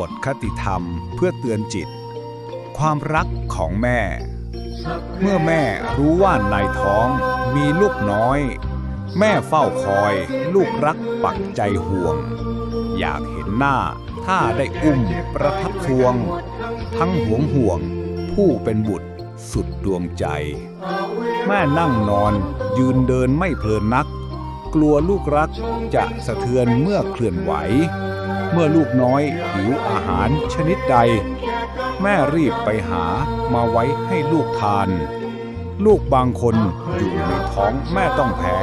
บทคติธรรมเพื่อเตือนจิต ความรักของแม่ เมื่อแม่รู้ว่าในท้องมีลูกน้อย แม่เฝ้าคอยลูกรักปักใจห่วง อยากเห็นหน้าถ้าได้อุ้มประทับทวง ทั้งห่วงห่วง ผู้เป็นบุตรสุดดวงใจ แม่นั่งนอนยืนเดินไม่เพลินนัก กลัวลูกรักจะสะเทือนเมื่อเคลื่อนไหว เมื่อลูกน้อยหิวอาหารชนิดใด แม่รีบไปหามาไว้ให้ลูกทาน ลูกบางคนอยู่ในท้องแม่ต้องแพ้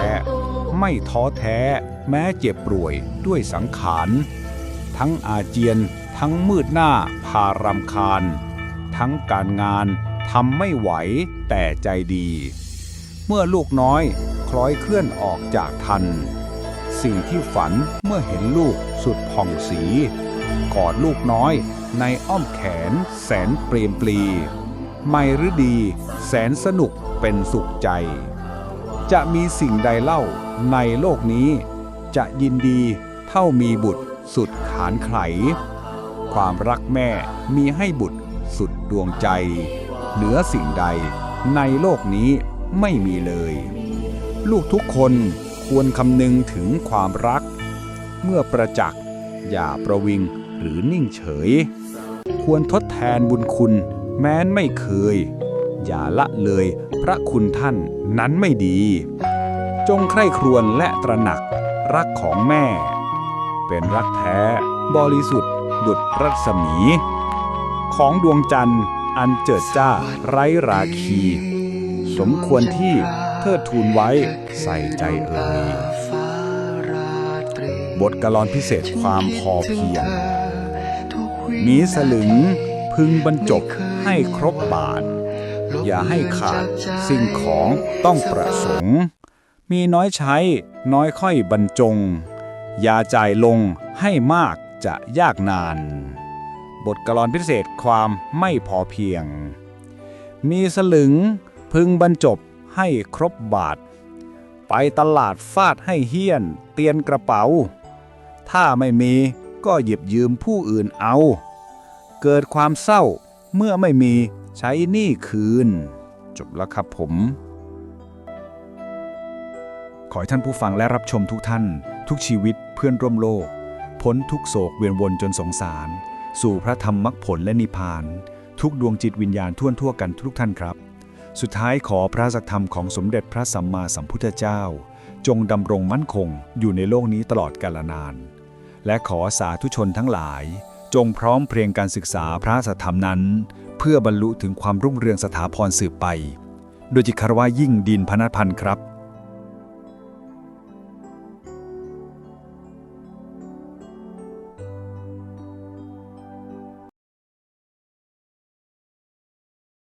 ไม่ท้อแท้แม้เจ็บป่วยด้วยสังขาร ทั้งอาเจียนทั้งมืดหน้าพารำคาญ ทั้งการงานทำไม่ไหวแต่ใจดี เมื่อลูกน้อย คล้อยเคลื่อนออกจากทัน สิ่งที่ฝันเมื่อเห็นลูกสุดผ่องสี กอดลูกน้อยในอ้อมแขนแสนเปรีมปลีไม่รืดี แสนสนุกเป็นสุขใจ จะมีสิ่งใดเล่าในโลกนี้ จะยินดีเท่ามีบุตรสุดขานไข ความรักแม่มีให้บุตรสุดดวงใจ เหนือสิ่งใดในโลกนี้ไม่มีเลย ลูกทุกคนควรคำนึงถึงความรัก เมื่อประจักษ์อย่าประวิงหรือนิ่งเฉย ควรทดแทนบุญคุณ แม้นไม่เคย อย่าละเลยพระคุณท่านนั้นไม่ดี จงใคร่ครวญและตระหนักรักของแม่ เป็นรักแท้ บริสุทธิ์ ดุจรัศมี ของดวงจันทร์อันเจิดจ้าไร้ราคี สมควรที่ ทิดทูนไว้ใส่ใจเอ่ยบทกลอนพิเศษความพอเพียง มีสลึงพึงบรรจบให้ครบบาท อย่าให้ขาดสิ่งของต้องประสงค์ มีน้อยใช้น้อยค่อยบรรจง อย่าจ่ายลงให้มากจะยากนาน บทกลอนพิเศษความไม่พอเพียง มีสลึงพึงบรรจบ ให้ครบบาท ไปตลาดฟาดให้เฮี้ยน เตียนกระเป๋า ถ้าไม่มีก็หยิบยืมผู้อื่นเอา เกิดความเศร้าเมื่อไม่มีใช้หนี้คืน จบแล้วครับผม ขอให้ท่านผู้ฟังและรับชมทุกท่าน ทุกชีวิตเพื่อนร่วมโลก พ้นทุกโศกเวียนวนจนสงสาร สู่พระธรรมมรรคผลและนิพพาน ทุกดวงจิตวิญญาณทั่วทั่วกันทุกท่านครับ สุดท้ายขอพระสักธรรมของสมเด็จพระสัมมาสัมพุทธเจ้า จงดำรงมั่นคงอยู่ในโลกนี้ตลอดกาลนาน และขอสาธุชนทั้งหลาย จงพร้อมเพรียงการศึกษาพระสัทธรรมนั้น เพื่อบรรลุถึงความรุ่งเรืองสถาพรสืบไป โดยจิตคารวะยิ่งดินพนัพันธ์ครับ